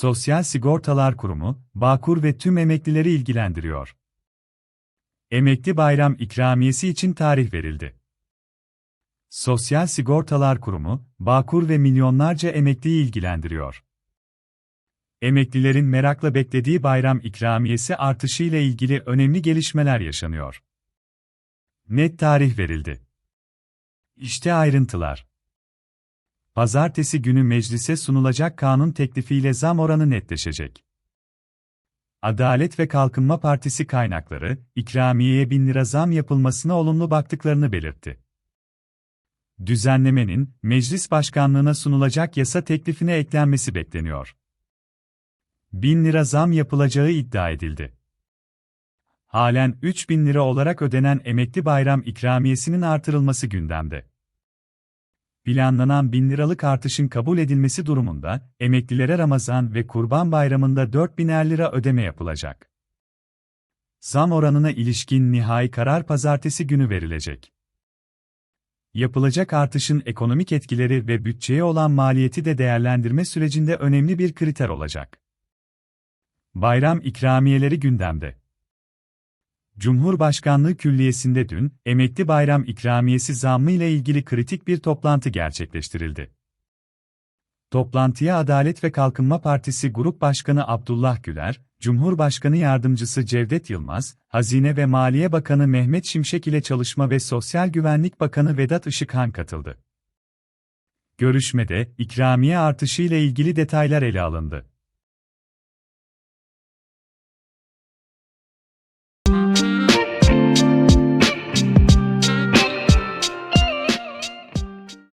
Sosyal Sigortalar Kurumu, Bağkur ve tüm emeklileri ilgilendiriyor. Emekli bayram ikramiyesi için tarih verildi. Sosyal Sigortalar Kurumu, Bağkur ve milyonlarca emekliyi ilgilendiriyor. Emeklilerin merakla beklediği bayram ikramiyesi artışı ile ilgili önemli gelişmeler yaşanıyor. Net tarih verildi. İşte ayrıntılar. Pazartesi günü meclise sunulacak kanun teklifiyle zam oranı netleşecek. Adalet ve Kalkınma Partisi kaynakları, ikramiyeye 1000 lira zam yapılmasına olumlu baktıklarını belirtti. Düzenlemenin, meclis başkanlığına sunulacak yasa teklifine eklenmesi bekleniyor. 1000 lira zam yapılacağı iddia edildi. Halen 3000 lira olarak ödenen emekli bayram ikramiyesinin artırılması gündemde. Planlanan 1000 liralık artışın kabul edilmesi durumunda, emeklilere Ramazan ve Kurban Bayramı'nda 4000'er lira ödeme yapılacak. Zam oranına ilişkin nihai karar pazartesi günü verilecek. Yapılacak artışın ekonomik etkileri ve bütçeye olan maliyeti de değerlendirme sürecinde önemli bir kriter olacak. Bayram ikramiyeleri gündemde. Cumhurbaşkanlığı Külliyesi'nde dün, emekli bayram ikramiyesi zammı ile ilgili kritik bir toplantı gerçekleştirildi. Toplantıya Adalet ve Kalkınma Partisi Grup Başkanı Abdullah Güler, Cumhurbaşkanı Yardımcısı Cevdet Yılmaz, Hazine ve Maliye Bakanı Mehmet Şimşek ile Çalışma ve Sosyal Güvenlik Bakanı Vedat Işıkhan katıldı. Görüşmede, ikramiye artışı ile ilgili detaylar ele alındı.